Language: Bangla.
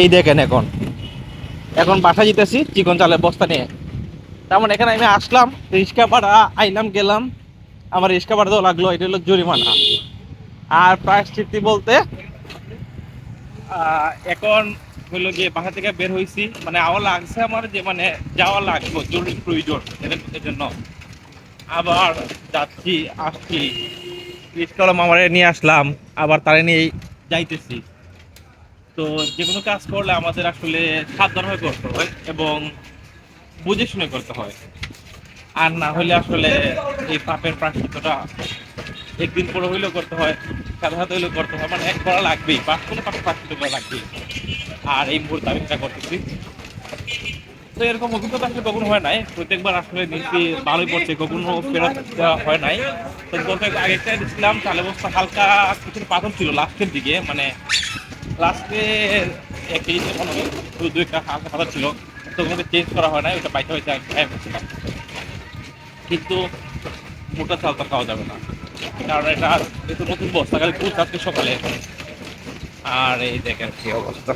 এই দেখেন এখন। এখন বাসা যেতেছি, চিকন চালের বস্তা নিয়ে। তার মানে এখানে আমি আসলাম রিক্সা ভাড়া, আইলাম, গেলাম। আমার রিক্সা ভাড়া দেওয়া লাগল, এটা হলো জরিমানা। আর প্রায়শ্চিত্তি বলতে এখন হইল গিয়ে বাসা থেকে বের হয়েছি মানে আমার লাগছে আমার যে মানে যাওয়া লাগবে, জরুরি প্রয়োজন এর জন্য। আবার যাচ্ছি, আসছি। রিক্সাওয়ালা মামারে নিয়ে আসলাম, আবার তারে নিয়ে যাইতেছি। তো যে কোনো কাজ করলে আমাদের আসলে সাবধানভাবে করতে হয় এবং বুঝে শুনে করতে হয়। আর না হলে আসলে এই পাপের প্রাশ্চিত্যটা একদিন পরে হইলেও করতে হয়, সাথে হইলেও করতে হয়। মানে এক করা লাগবেই পাপ কোনো পাপের প্রাশ্চিত্য করা লাগবেই। আর এই মুহূর্তে আমি সেটা করতেছি, তো এরকম অভিজ্ঞতা আসলে কখনো হয় নাই। প্রত্যেকবার আসলে নিচ্ছি ভালোই পড়ছে, কখনো ফেরত দেওয়া হয় নাই। তো আগে একটা দিচ্ছিলাম চালে বস্তা হালকা কিছু পাথর ছিল লাস্টের দিকে মানে লাস্টে এক কেজিতে মনে হয় দু দুই একটা ছিল। তো ওগুলোকে চেঞ্জ করা হয় না ওটা পাইতে হয়েছে আমি খাই কিন্তু মোটা চালটা খাওয়া যাবে না। কারণ এটা নতুন বস্তা, খালি পুজ আজকে সকালে। আর এই দেখেন কি অবস্থা।